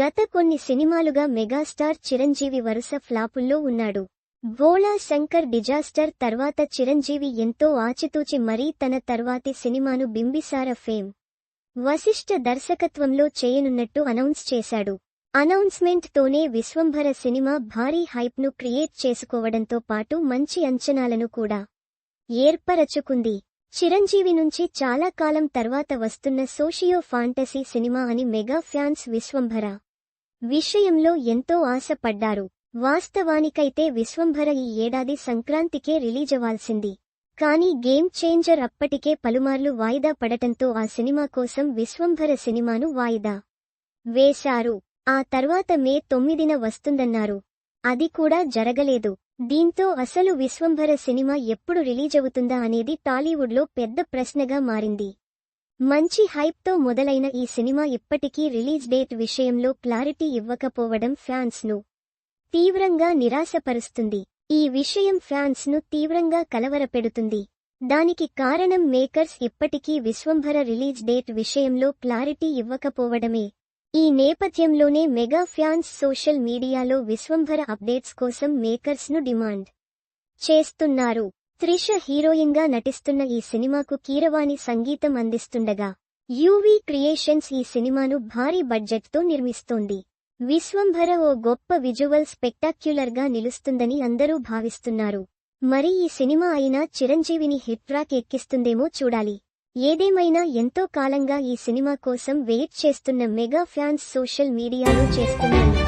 గత కొన్ని సినిమాలుగా మెగాస్టార్ చిరంజీవి వరుస ఫ్లాపుల్లో ఉన్నాడు. భోళా శంకర్ డిజాస్టర్ తర్వాత చిరంజీవి ఎంతో ఆచితూచి మరీ తన తర్వాతి సినిమాను బింబిసార ఫేమ్ వశిష్ఠ దర్శకత్వంలో చేయనున్నట్టు అనౌన్స్ చేశాడు. అనౌన్స్మెంట్ తోనే విశ్వంభర సినిమా భారీ హైప్ను క్రియేట్ చేసుకోవడంతో పాటు మంచి అంచనాలను కూడా ఏర్పరచుకుంది. చిరంజీవి నుంచి చాలా కాలం తర్వాత వస్తున్న సోషియో ఫాంటసీ సినిమా అని మెగా ఫ్యాన్స్ విశ్వంభర విషయంలో ఎంతో ఆశపడ్డారు. వాస్తవానికైతే విశ్వంభర ఈ ఏడాది సంక్రాంతికే రిలీజవ్వాల్సింది. కానీ గేమ్ చేంజర్ అప్పటికే పలుమార్లు వాయిదా పడటంతో ఆ సినిమా కోసం విశ్వంభర సినిమాను వాయిదా వేశారు. ఆ తర్వాత మే తొమ్మిదిన వస్తుందన్నారు. అది కూడా జరగలేదు. దీంతో అసలు విశ్వంభర సినిమా ఎప్పుడు రిలీజవుతుందా అనేది టాలీవుడ్లో పెద్ద ప్రశ్నగా మారింది. మంచి హైప్తో మొదలైన ఈ సినిమా ఇప్పటికీ రిలీజ్ డేట్ విషయంలో క్లారిటీ ఇవ్వకపోవడం ఫ్యాన్స్ను తీవ్రంగా నిరాశపరుస్తుంది. ఈ విషయం ఫ్యాన్స్ను తీవ్రంగా కలవరపెడుతుంది. దానికి కారణం మేకర్స్ ఇప్పటికీ విశ్వంభర రిలీజ్ డేట్ విషయంలో క్లారిటీ ఇవ్వకపోవడమే. ఈ నేపథ్యంలోనే మెగా ఫ్యాన్స్ సోషల్ మీడియాలో విశ్వంభర అప్డేట్స్ కోసం మేకర్స్ను డిమాండ్ చేస్తున్నారు. త్రిష హీరోయిన్గా నటిస్తున్న ఈ సినిమాకు కీరవాణి సంగీతం అందిస్తుండగా యూవీ క్రియేషన్స్ ఈ సినిమాను భారీ బడ్జెట్తో నిర్మిస్తోంది. విశ్వంభర ఓ గొప్ప విజువల్ స్పెక్టాక్యులర్గా నిలుస్తుందని అందరూ భావిస్తున్నారు. మరి ఈ సినిమా అయినా చిరంజీవిని హిట్ ట్రాక్ ఎక్కిస్తుందేమో చూడాలి. ఏదేమైనా ఎంతో కాలంగా ఈ సినిమా కోసం వెయిట్ చేస్తున్న మెగా ఫ్యాన్స్ సోషల్ మీడియాలో చేస్తున్నారు.